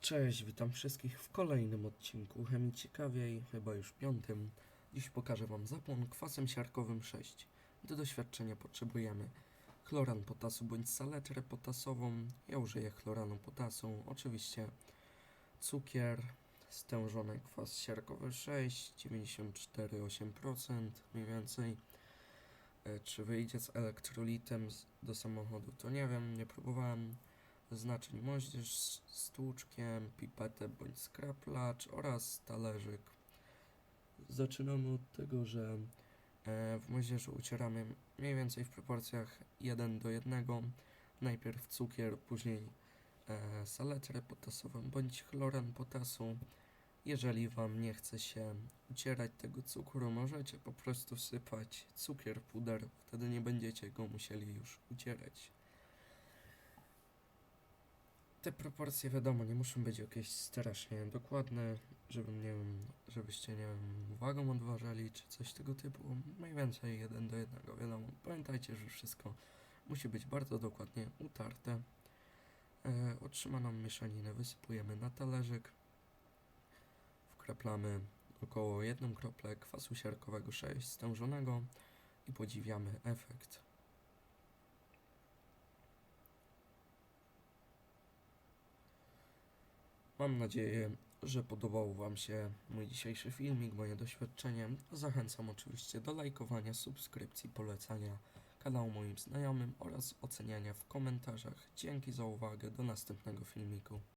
Cześć, witam wszystkich w kolejnym odcinku Chemii Ciekawiej, chyba już piątym. Dziś pokażę Wam zapłon kwasem siarkowym 6. Do doświadczenia potrzebujemy chloran potasu bądź saletrę potasową. Ja użyję chloranu potasu, oczywiście cukier, stężony kwas siarkowy 6, 94,8% mniej więcej. E, Czy wyjdzie z elektrolitem do samochodu, to nie wiem, nie próbowałem znaczeń moździerz z tłuczkiem, pipetę bądź skraplacz oraz talerzyk. Zaczynamy od tego, że e, w moździerzu ucieramy mniej więcej w proporcjach 1 do 1. Najpierw cukier, później e, saletrę potasową bądź chloran potasu. Jeżeli Wam nie chce się ucierać tego cukru, możecie po prostu wsypać cukier puder, wtedy nie będziecie go musieli już ucierać. Te proporcje wiadomo nie muszą być jakieś strasznie dokładne, żeby nie wiem, żebyście nie wiem, uwagą odważali czy coś tego typu. Mniej więcej jeden do jednego, wiadomo. Pamiętajcie, że wszystko musi być bardzo dokładnie utarte. E, otrzymaną mieszaninę wysypujemy na talerzyk. Wkraplamy około jedną kroplę kwasu siarkowego 6 stężonego i podziwiamy efekt. Mam nadzieję, że podobał Wam się mój dzisiejszy filmik, moje doświadczenie. Zachęcam oczywiście do lajkowania, subskrypcji, polecania kanału moim znajomym oraz oceniania w komentarzach. Dzięki za uwagę, do następnego filmiku.